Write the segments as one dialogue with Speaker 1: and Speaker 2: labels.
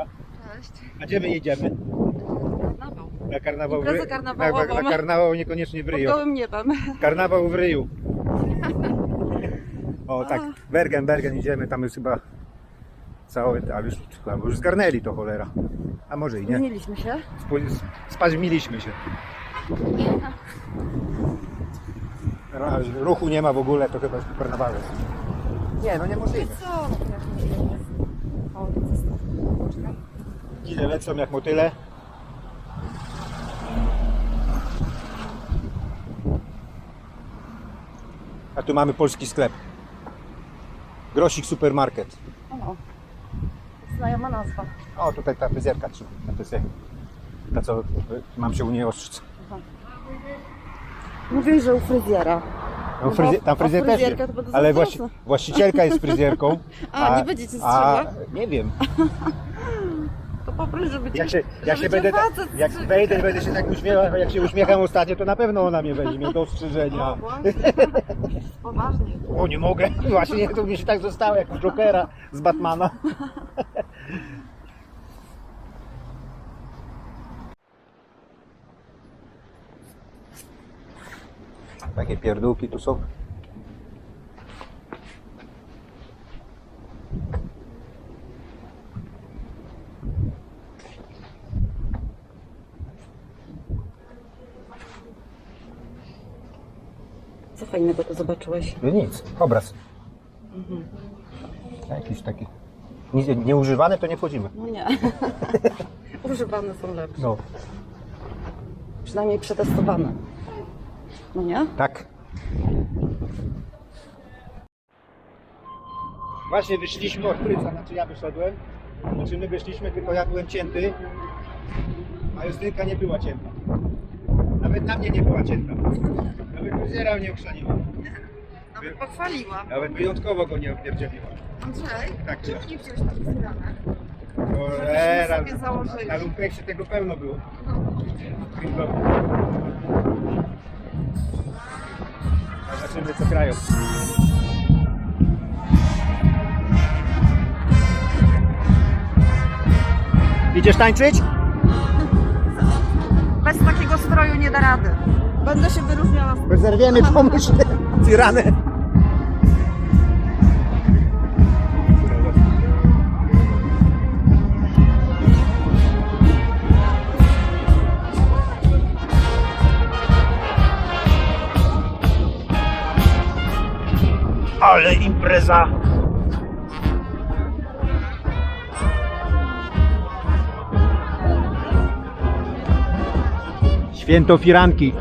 Speaker 1: Agnieszka.
Speaker 2: Cześć.
Speaker 1: A gdzie my jedziemy?
Speaker 2: Karnawał.
Speaker 1: Na karnawał w Ry-. Na, na karnawał niekoniecznie w
Speaker 2: Pod
Speaker 1: Ryjo.
Speaker 2: gołym niebem.
Speaker 1: Karnawał w Ryju. O tak, Bergen, Bergen idziemy, tam jest chyba cały, ale już, chyba już zgarnęli to cholera. A może i nie.
Speaker 2: Zmieniliśmy się.
Speaker 1: Spaźmiliśmy się. Ruchu nie ma w ogóle, to chyba jest karnawał jest. Nie, no.
Speaker 2: Co? Nie jest. O, to jest Poczekaj.
Speaker 1: Ile lecą jak motyle. A tu mamy polski sklep. Grosik Supermarket.
Speaker 2: O, znajoma nazwa.
Speaker 1: O, tutaj ta fryzjerka trzyma. Ta co y, mam się u niej ostrzyc.
Speaker 2: Mówili, że u fryzjera.
Speaker 1: No, fryzjer, tam fryzjer też
Speaker 2: fryzjerka
Speaker 1: jest. Ale właści, właścicielka jest fryzjerką.
Speaker 2: A, nie będziecie
Speaker 1: a,
Speaker 2: strzygła?
Speaker 1: Nie wiem.
Speaker 2: Poproś, żeby cię,
Speaker 1: Jak się, jak się będę,
Speaker 2: facet
Speaker 1: jak
Speaker 2: strzygł.
Speaker 1: wejdę, będę się tak uśmiechał, jak się uśmiecham ostatnio, to na pewno ona mnie weźmie do ostrzyżenia.
Speaker 2: O, właśnie. Poważnie.
Speaker 1: O, nie mogę. Właśnie to mi się tak zostało jak z Jokera z Batmana. Takie pierdółki tu są.
Speaker 2: Co fajnego to zobaczyłeś?
Speaker 1: No nic, obraz. Jakiś taki. Nie, nieużywany to nie wchodzimy.
Speaker 2: No nie. Używane są lepsze.
Speaker 1: No.
Speaker 2: Przynajmniej przetestowane. No nie?
Speaker 1: Tak. Właśnie wyszliśmy od Pryca, znaczy ja wyszedłem. Znaczy my wyszliśmy, tylko ja byłem cięty, a Justynka nie była cięta. Nawet na mnie nie była cięta. Nawet fryzjera mnie ochrzaniła.
Speaker 2: Nawet pochwaliła.
Speaker 1: Nawet wyjątkowo go nie opierdzieliła.
Speaker 2: Andrzej,
Speaker 1: Tak,
Speaker 2: czemu
Speaker 1: tak.
Speaker 2: nie wziąłeś takich filanek?
Speaker 1: Cholera,
Speaker 2: sobie założyli.
Speaker 1: na lumpeksie tego pełno było. A Zobaczymy co grają. Idziesz tańczyć?
Speaker 2: Bez takiego stroju nie da rady. Będę się wyróżniała.
Speaker 1: Zerwiemy pomyśl tiranę. Ale impreza! Święto firanki.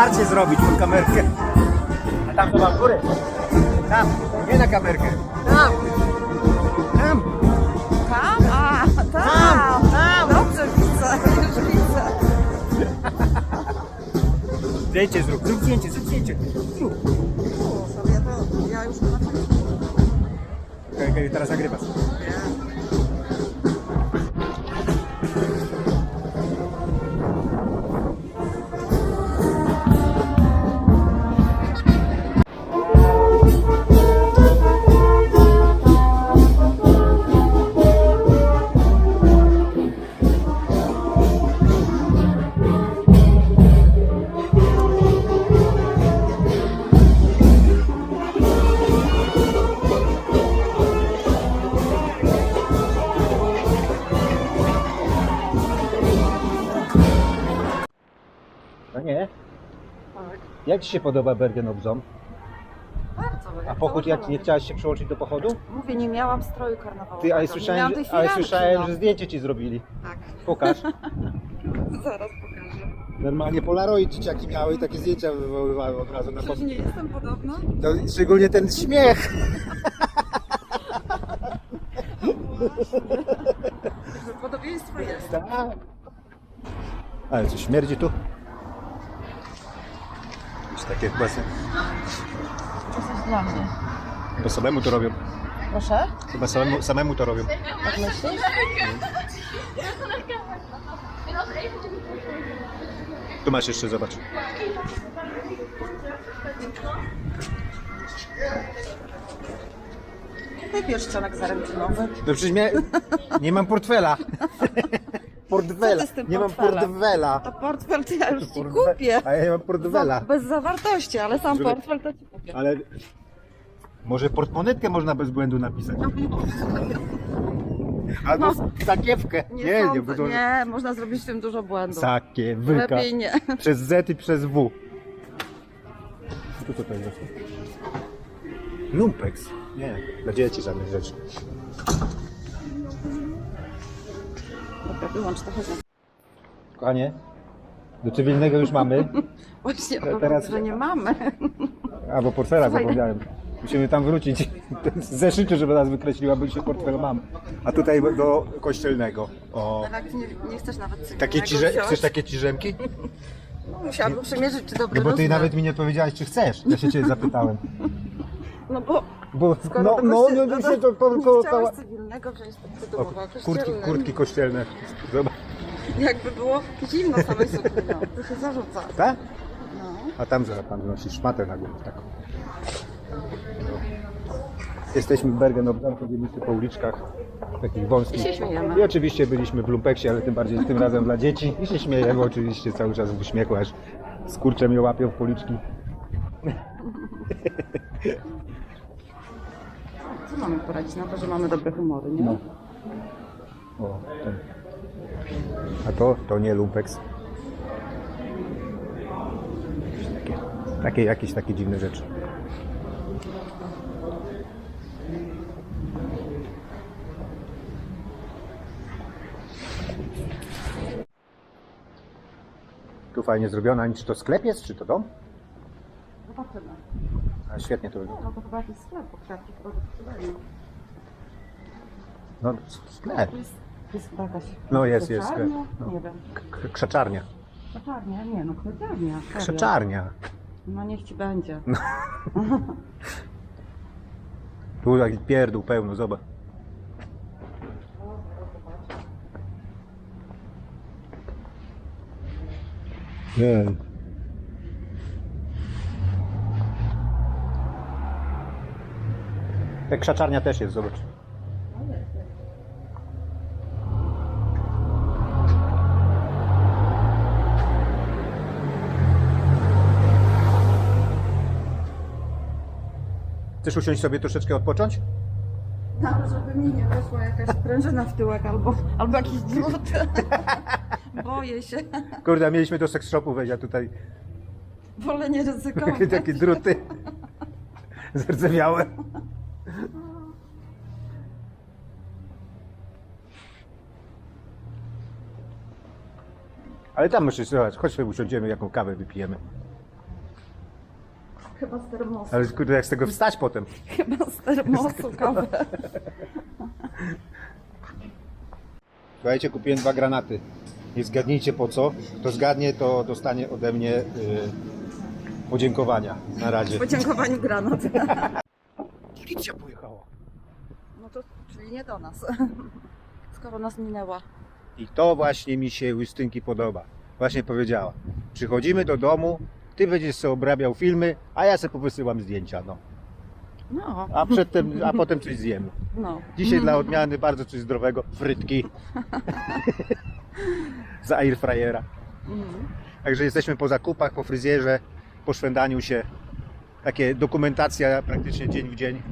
Speaker 1: Oparcie zrobić pod kamerkę. A tam to mam góry. Tam, nie na kamerkę. Tam. Tam.
Speaker 2: Tam? A, tam.
Speaker 1: Tam.
Speaker 2: Dobrze widzę, już widzę.
Speaker 1: Zdjęcie zrób, zrób zdjęcie, zrób zdjęcie. Zrób.
Speaker 2: O, sobie to, ja już na
Speaker 1: Okej, okej, teraz nagrywasz. Nie. Jak Ci się podoba Bergen Obzom?
Speaker 2: Bardzo.
Speaker 1: A pochód, jak nie chciałaś się przyłączyć do pochodu?
Speaker 2: Mówię, nie miałam stroju karnawałowego.
Speaker 1: Ty, ale
Speaker 2: nie
Speaker 1: słyszałem,
Speaker 2: miałam
Speaker 1: że,
Speaker 2: tej
Speaker 1: ale
Speaker 2: firanki,
Speaker 1: słyszałem
Speaker 2: no.
Speaker 1: że zdjęcie ci zrobili.
Speaker 2: Tak,
Speaker 1: Pokaż.
Speaker 2: zaraz pokażę.
Speaker 1: Normalnie Polaroid dzieciaki miały i takie zdjęcia wywoływały od razu na
Speaker 2: Przecież nie jestem podobna?
Speaker 1: To szczególnie ten śmiech.
Speaker 2: Że Podobieństwo jest.
Speaker 1: Tak. Ale co, śmierdzi tu? Takie kwestie.
Speaker 2: To coś dla mnie.
Speaker 1: Bo samemu to robią.
Speaker 2: Proszę?
Speaker 1: Chyba samemu, samemu to robią.
Speaker 2: Tak myślisz?
Speaker 1: Tu masz jeszcze, zobacz.
Speaker 2: Ty pierścionek zaręczynowy.
Speaker 1: No przecież mnie... nie mam portfela. Portfela.
Speaker 2: Co ty z tym
Speaker 1: Nie mam
Speaker 2: portfelem?
Speaker 1: portfela.
Speaker 2: A portfel to ja już ci
Speaker 1: Portfe-
Speaker 2: kupię.
Speaker 1: A ja nie mam portfela.
Speaker 2: Za- Bez zawartości, ale sam
Speaker 1: Żeby-
Speaker 2: portfel to ci kupię.
Speaker 1: Ale może portmonetkę można bez błędu napisać. Albo
Speaker 2: No.
Speaker 1: sakiewkę.
Speaker 2: Nie,
Speaker 1: Nie,
Speaker 2: sądzę,
Speaker 1: bo to...
Speaker 2: nie, można zrobić w tym dużo błędów.
Speaker 1: Sakiewka.
Speaker 2: Lepiej nie.
Speaker 1: Przez Z i przez W. Tu co to jest? Lumpex. Nie, dla dzieci żadnych rzeczy.
Speaker 2: Dobra, wyłącz to chodź.
Speaker 1: Kochanie, do cywilnego już mamy.
Speaker 2: Właśnie,
Speaker 1: Te- teraz-
Speaker 2: że nie mamy.
Speaker 1: A, bo portfela
Speaker 2: Słuchaj,
Speaker 1: zapomniałem. Musimy tam wrócić. Z zeszytu, żeby nas wykreśliła, bo się portfel mam. A tutaj do kościelnego. O.
Speaker 2: Ale jak nie, nie chcesz nawet cywilnego
Speaker 1: Takie ciże...
Speaker 2: wziąć,
Speaker 1: Chcesz takie ciżemki?
Speaker 2: No, musiałabym przymierzyć, czy dobry
Speaker 1: No bo ty nawet mi nie odpowiedziałeś, czy chcesz. Ja się ciebie zapytałem.
Speaker 2: No bo
Speaker 1: Bo
Speaker 2: skoro
Speaker 1: no, no, no, no, się to
Speaker 2: nie
Speaker 1: koło,
Speaker 2: chciałeś cywilnego wziąć
Speaker 1: o,
Speaker 2: tytułowo
Speaker 1: kurtki,
Speaker 2: kościelny.
Speaker 1: kurtki kościelne. Zobacz.
Speaker 2: Jakby było zimno samej sukni, no, to się zarzuca.
Speaker 1: Tak?
Speaker 2: No.
Speaker 1: A tam zaraz pan nosi szmatę na głowę taką. Jesteśmy w Bergen chodzimy się po uliczkach takich wąskich.
Speaker 2: I się śmiejemy.
Speaker 1: I oczywiście byliśmy w Lumpeksie, ale tym bardziej tym razem dla dzieci. I się śmiejemy oczywiście cały czas w uśmiechu, aż skurcze mnie łapią w policzki.
Speaker 2: Mamy poradzić na to, że mamy dobre humory, nie?
Speaker 1: No. O, ten. A to, to nie Lumpex. Takie, takie jakieś takie dziwne rzeczy. Tu fajnie zrobiona. Czy to sklep jest, czy to dom?
Speaker 2: Zobaczymy.
Speaker 1: A świetnie to wygląda.
Speaker 2: No to chyba jakiś sklep, bo kwiatki chyba do sprzedania.
Speaker 1: No, sklep.
Speaker 2: To jest, jest chyba jakaś...
Speaker 1: No, jest, jest sklep. No.
Speaker 2: Nie wiem.
Speaker 1: K- Krzaczarnia.
Speaker 2: Kwiaciarnia? Nie, no kwiaciarnia. serio.
Speaker 1: Krzaczarnia.
Speaker 2: No niech ci będzie.
Speaker 1: Tu taki pierdół pełno, zobacz. Nie. Jak krzaczarnia też jest, zobacz. Chcesz usiąść sobie troszeczkę odpocząć?
Speaker 2: No, żeby mi nie weszła jakaś prężyna w tyłek albo, albo jakiś drut. Boję się.
Speaker 1: Kurde, mieliśmy do seks shopu wejść, a tutaj
Speaker 2: Wolę nie ryzykować.
Speaker 1: takie, takie druty zardzewiałe. Ale tam musisz słuchać, chodź sobie usiądziemy, jaką kawę wypijemy.
Speaker 2: Chyba z termosu.
Speaker 1: Ale kurde, jak z tego wstać potem?
Speaker 2: Chyba z termosu kawę.
Speaker 1: Słuchajcie, kupiłem dwa granaty. Nie zgadnijcie po co. Kto zgadnie, to dostanie ode mnie y, podziękowania na razie.
Speaker 2: Podziękowaniu granat.
Speaker 1: Policja pojechała.
Speaker 2: No to, czyli nie do nas. Skoro nas minęła.
Speaker 1: I to właśnie mi się Justynki podoba. Właśnie powiedziała. Przychodzimy do domu, ty będziesz sobie obrabiał filmy, a ja sobie powysyłam zdjęcia. No.
Speaker 2: No,
Speaker 1: A przedtem, a potem coś zjemy.
Speaker 2: no.
Speaker 1: Dzisiaj dla odmiany bardzo coś zdrowego. Frytki. Z airfryera.
Speaker 2: Mhm.
Speaker 1: Także jesteśmy po zakupach, po fryzjerze, po szwendaniu się. Takie dokumentacja praktycznie dzień w dzień.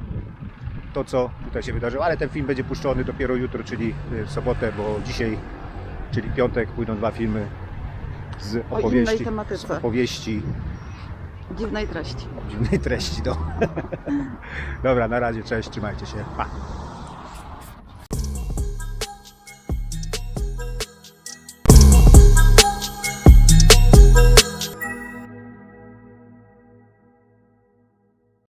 Speaker 1: To, co tutaj się wydarzyło. Ale ten film będzie puszczony dopiero jutro, czyli y, w sobotę, bo dzisiaj, czyli piątek, pójdą dwa filmy z
Speaker 2: O
Speaker 1: opowieści.
Speaker 2: innej tematyce.
Speaker 1: Z opowieści
Speaker 2: Dziwnej treści.
Speaker 1: Dziwnej treści, no. Dobra, na razie, cześć, trzymajcie się. Pa.